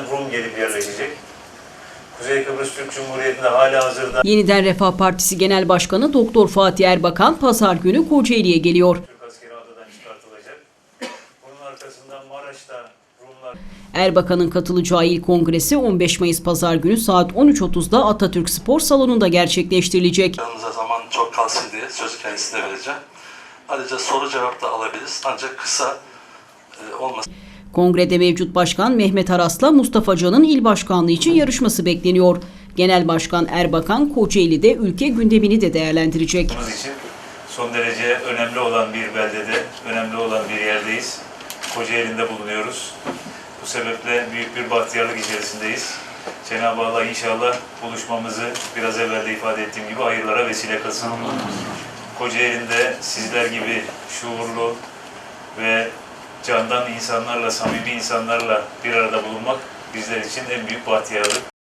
bölgesinden Rum gelip yerleşecek. Kuzey Kıbrıs Türk Cumhuriyeti'nde hala hazırda Yeniden Refah Partisi Genel Başkanı Doktor Fatih Erbakan pazar günü Kocaeli'ye geliyor. Türk askeri adadan çıkartılacak. Bunun arkasından Maraş'ta Rumlar Erbakan'ın katılacağı il kongresi 15 Mayıs pazar günü saat 13.30'da Atatürk Spor Salonu'nda gerçekleştirilecek. Yanımıza zaman çok kalsın diye sözü kendisine vereceğim. Ayrıca soru cevap da alabiliriz ancak kısa e, olmasın. Kongrede mevcut başkan Mehmet Aras'la Mustafa Can'ın il başkanlığı için yarışması bekleniyor. Genel Başkan Erbakan Kocaeli'de ülke gündemini de değerlendirecek. Bunun için son derece önemli olan bir beldede, önemli olan bir yerdeyiz. Kocaeli'nde bulunuyoruz. Bu sebeple büyük bir bahtiyarlık içerisindeyiz. Cenab-ı Allah inşallah buluşmamızı biraz evvel de ifade ettiğim gibi hayırlara vesile kılsın. Kocaeli'nde sizler gibi şuurlu ve candan insanlarla, samimi insanlarla bir arada bulunmak bizler için en büyük bahtiyarlık.